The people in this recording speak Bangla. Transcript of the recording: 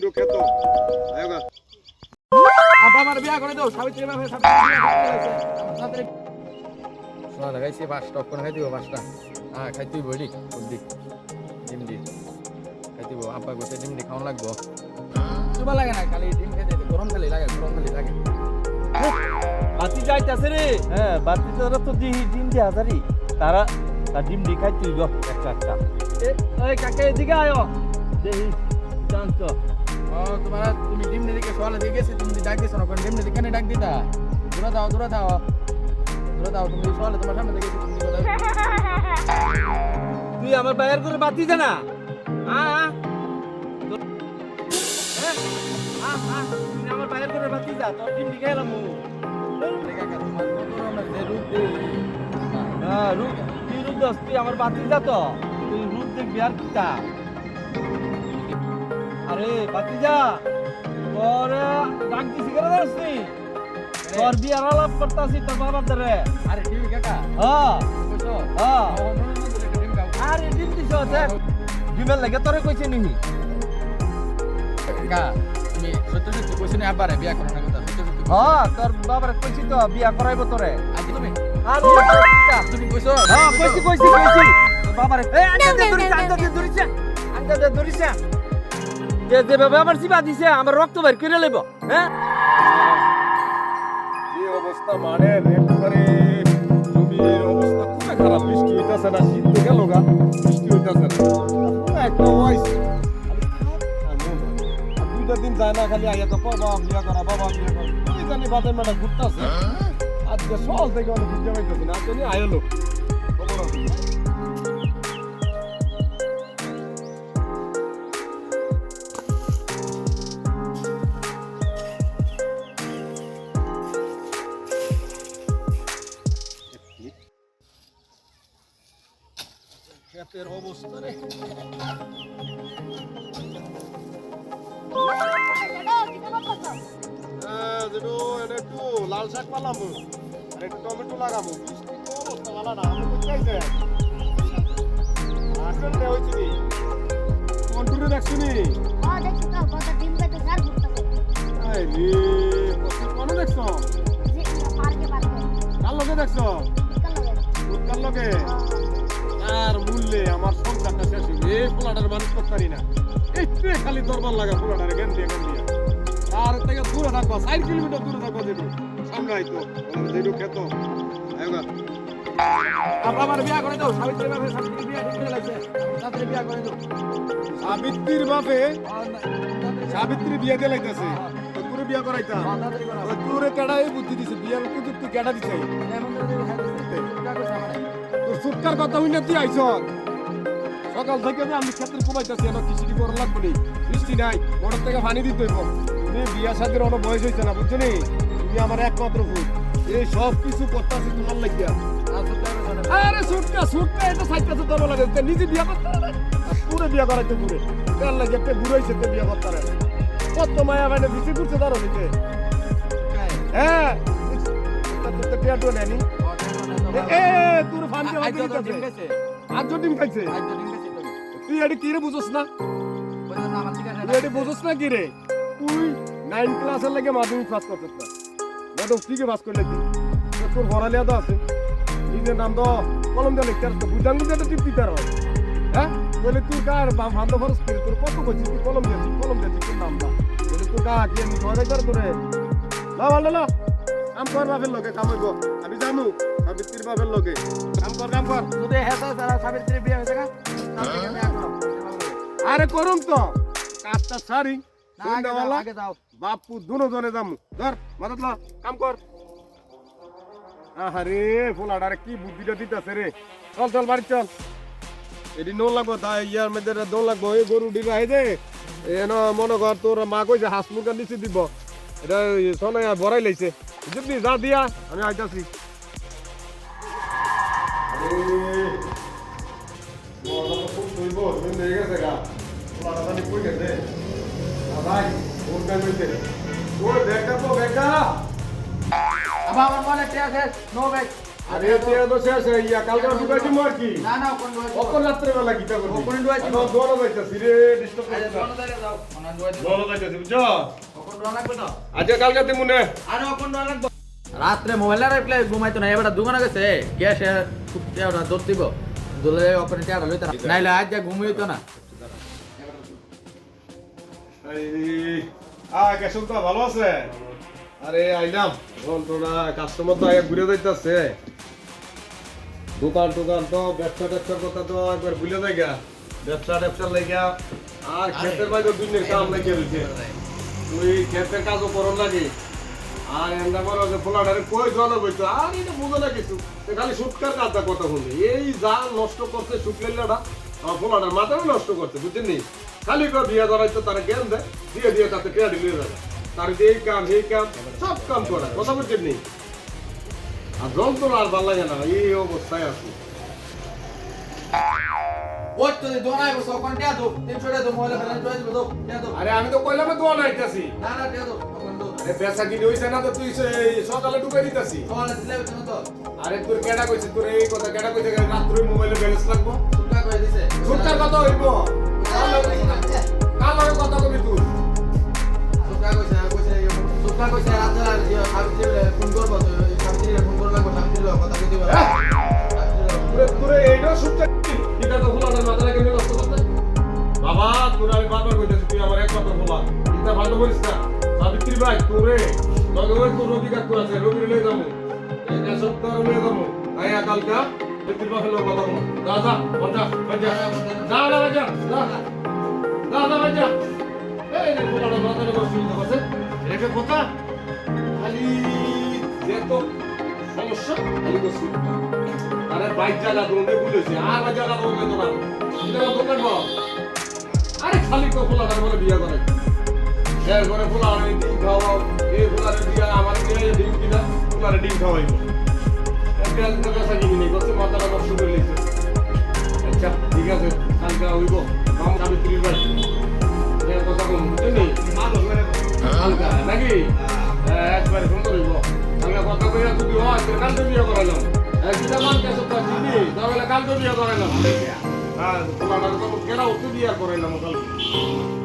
যেটু খেত আব্বা আমার বিয়া করে দাও সাবিত্রী বাবা সাবিত্রী করে শোনা দেখাইছি পাঁচটা অক্ষণ খাই দিব পাঁচটা হ্যাঁ খাই তুই বলি বুদ্ধি ডিম দি। খাই দিব আব্বা গোসে ডিম দি খাওয়ান লাগবো। চুবা লাগে না খালি ডিম খেতে গরম খালি লাগে গরম খালি লাগে। বাতি যাইতাছে রে। হ্যাঁ বাতি যারা তো দিহি ডিম দিয়ে হাজারি। তারা তার ডিম দি খাই তুই গো একটা একটা এই কাকে এদিকে আয়ো। দেহি জানতো। তোমার তুমি ডিম দিকে সোয়ালে দিয়ে গেছে, তুমি ডাক দিছো না ডিম দিকে কেন ডাক দিতা? দূরে দাও দূরে দাও। দূরে দাও, তুমি সোয়ালে তোমার সামনে তুই আমার বাইরের করে বাতি জানা হ্যাঁ আমার বাইরের করে বাতি যা তোর ডিম তুই রূপ দোস, তুই আমার বাতি যা তো। তুই রূপ দেখবি আর কিতা আরে যা তোর ডাক দিছি করে দেখছি তোর বিয়ার আলাপ করতাছি তোর বাবার ধরে আরে টিভি কাকা। হ্যাঁ। হ্যাঁ। আরে ডিম দিছ দেখ। ডিমের লাগে তোরে কইছে নিহি কাকা তুমি সত্য সত্য কইছো না আব্বারে বিয়া করো না কথা সত্য সত্য হ্যাঁ তোর বাবার কইছি তো বিয়া করাইবো তোরে। আজকে তুমি? আর তুমি কইছো? হ্যাঁ কইছি কইছি কইছি। বাবারে। দে no, ধরিছে no. ধরিছে আন্ডা ধরিছে। যে যেভাবে আমার জিবা দিছে, আমার রক্ত বের করে লইব হ্যাঁ? যে অবস্থা মানে? একবারে জমির অবস্থা খুবই খারাপ। বৃষ্টি হইতাছে না, শীত গেল গা বৃষ্টি হইতাছে না। একটা ওয়াইস দুইটা দিন যায় না খালি আইয়া তো বাবা বিয়া করা, বাবা বিয়া করা। ওই জানি বাদের মেয়েটা ঘুরতাছে। আজকে সকাল থেকে অনেক ঘুরতে পাইতেছে না, আজকে লোক খবর আছে। ক্ষেতের অবস্থা রে। হ্যাঁ, যেটো এনে একটু লাল শাক পালামু আর একটু টমেটো লাগামু বৃষ্টি তো অবস্থা ভালো না। আমি বুঝতে পাইছে রে? হইছি নি? দেখছি? নি কোন দেখছ কার লগে দেখছ? কার লগে? আর মূল্যে আমার সংসারটা শেষ হইবে। এই পোলাটার মানুষ করতে পারি না। একটু খালি দরবার লাগা পোলাটারে জ্ঞান দিয়ে জ্ঞান দিয়ে। আর এর থেকে দূরে থাকবা চার কিলোমিটার দূরে থাকবা যেটু সামনে আইতো যেটু খেত আমার বিয়া করে দাও সাবিত্রী বাবা সাবিত্রী বিয়া ঠিক করে লাগছে। তাড়াতাড়ি বিয়া করে দাও সাবিত্রীর বাপে সাবিত্রী বিয়ে দিয়ে বিয়া করাইতা হ্যাঁ, তাড়াতাড়ি করো। তো তোরে কেডা এই বুদ্ধি দিছে? বিয়ার উপযুক্ত কেডা দিছে? আমারে। তোর সুটকার কথা হই না তুই আইছ। সকাল থেকে যে আমি ক্ষেত্রে ঘুমাইতেছি এনে কৃষি করা লাগবে নি। বৃষ্টি নাই মোটর থেকে পানি দিতে হইব। তুমি বিয়া সাথের অনেক বয়স হয়েছে না বুঝছ নি? তুমি আমার একমাত্র ফুট এই সব কিছু করতেছি তোমার লাগিয়া। আর সুটকা সুটকা এটা তো লাগে। তে নিজে বিয়া করতে পারে বিয়া করাইতে পুরো। কার লাগে একটা ঘুরাইছে তে বিয়া করতে পারে। কত মায়া নিতে কাই? হ্যাঁ। তা তো এ তোর হইতে তো ডিম দিতেছে খাইছে। আজ ডিম খাইছে। তুই এটি কি রে বুঝছ না? তুই এটি বুঝছ না কি রে? তুই নাইন ক্লাসের লাগে মাধ্যমিক পাস করছিস না। ম্যাডাম কি কে পাস করলে? তুই তোর ভরালিয়া তো আছে। নিজের নাম তো কলম দিয়ে লিখতে আসতো বুঝান বুঝে তো টিপ দিতে হয় হ্যাঁ? বলে তুই কার বাম ভান্ড খরচ করি তোর কত করছিস তুই কলম দিয়েছিস কলম দিয়েছিস তোর নাম না বলে তুই কা কি আমি ধরে তোরে? না ভালো না কাম কর বাপের লোকে কাম আমি জানু। সাবিত্রীর বাপের লোকে। কাম কর কাম কর। যদি হেসে তারা সাবিত্রী বিয়া হয়েছে বিয়া করো। আরে করুম তো। কাজটা সারি। না। বাপু দুনো জনে যামু। ধর মাথাত লা কাম কর। আরে ফুলাডারে কি বুদ্ধিটা দিতেছে রে। চল চল বাড়ি চল। এটি নো লাগবো তাই ইয়ার মধ্যে দোল লাগবো। এই গরু ডিবা হয়ে দে এন মনে কর তোর মা কইছে হাঁস মুরগা নিচে দিব। এটা সোনাই বড়াই লাইছে। যদি যা দিয়া আমি আইতাছি। খুব শুইব দিন হয়ে গেছে গা ফুলাডা কই গেছে ভাই ওর ব্যাগ হইছে ওই ব্যাগটা তো ব্যাগটা আবার আমার মনে টেয়া শেষ, no back। আরে টিয়া তো শেষ হয়ে গিয়া কালকে ঢুকাই দিব আর কি। না না কোন ডুয়াই অকল রাত্রে বেলা গীতা করবি অকল ডুয়াই দিব। এখন যাইতাছি রে ডিস্টার্ব করছিস কোন দাঁড়িয়ে যাও কোন ডুয়াই দিব যাইতাছি বুঝছ? কোন ডুয়া লাগবে তো? আজকে কালকে দিমু নে। আরে কোন ডুয়া লাগবে। রাত্রে মোবাইল আর রিপ্লাই ঘুমাইতো না। এবারে দোকানে গেছে। গ্যাস টেওটা দৌড় দিব। দোলে ওখানে টেওটা লইতা নাইলে আজ যা ঘুমিয়ে না। এই আ কেশব তো ভালো আছে? আরে আইলাম। তোরা কাস্টমার তো আগে ঘুরে যাইতাছে। দোকান টোকান তো ব্যবসা ট্যাবসার কথা তো একবার ভুলে গা। ব্যবসা ট্যাবসার লাগিয়া আর ক্ষেতের বাইরে দুনিয়ার কাম লাগিয়ে রয়েছে তুই ক্ষেতের কাজও করন লাগে আর এন্দা বলো যে ফোলাটারে কই জল বইতো আর এটা বুঝো না কিছু। খালি সুটকার কাজটা কথা শুনবে এই যা নষ্ট করছে শুকলেলাটা আমার ফোলাটার মাথাও নষ্ট করছে বুঝছেন নি? খালি করে বিয়ে ধরাইতো তারা জ্ঞান দেয় দিয়ে দিয়ে তাতে পেয়ারি লিয়ে যাবে। তার এই কাম এই কাম সব কাম করে কথা বুঝছেন নি? আর জল তো আর ভালো লাগে না এই অবস্থায় আছে। আরে আমি তো কইলাম দোয়া নাইতাছি না না আরে পেশা কিনে হইছে না তো তুই সকালে ঢুকে দিতাছি। সকালে দিলে তো আরে তোর কেডা কইছে? তোর এই কথা কেডা কইছে? রাত্রে মোবাইলে ব্যালেন্স লাগবো? সুটকা কই দিছে। সুটকার কথা হইবো। কার লগে কথা কবি তুই। সুটকা কইছে কইছে সুটকা কইছে রাত্রে আর ফোন তোর অধিকার তো আছে রবি লয়ে যাব। এই সপ্তাহ লয়ে যাব। আই কালকা ভাই লোক কথা বল। যা যা বন্ধা বন্ধা যা না বাজা যা যা যা বাজা এই রে ফুলানোর মাথা লাগে সুবিধা আছে রেখে কথা খালি যে তো সমস্যা, খালি তো আরে বাইক দৌড়ে বলেছে। আর বাইক চালা দৌড়ে তো না এটা দোকান বল। আরে খালি করে এর করে ফোলা আরে ডিম খাওয়াও? ফোলারে ডিম খাওয়াইবো একটা একটা কথা কিনি নেই কত মাথাটা নষ্ট করে লিখছে আচ্ছা ঠিক আছে কালকে হইব। মাম কথা বুঝলি? নাকি? একবারে কালকে কথা কইয়া যদি হয় তো কালকে বিয়ে করালাম একদিন আমার কাছে তো চিনি তাহলে কালকে বিয়ে করালাম হ্যাঁ। তোমার কেনা উঠে বিয়ে করাইলাম কালকে।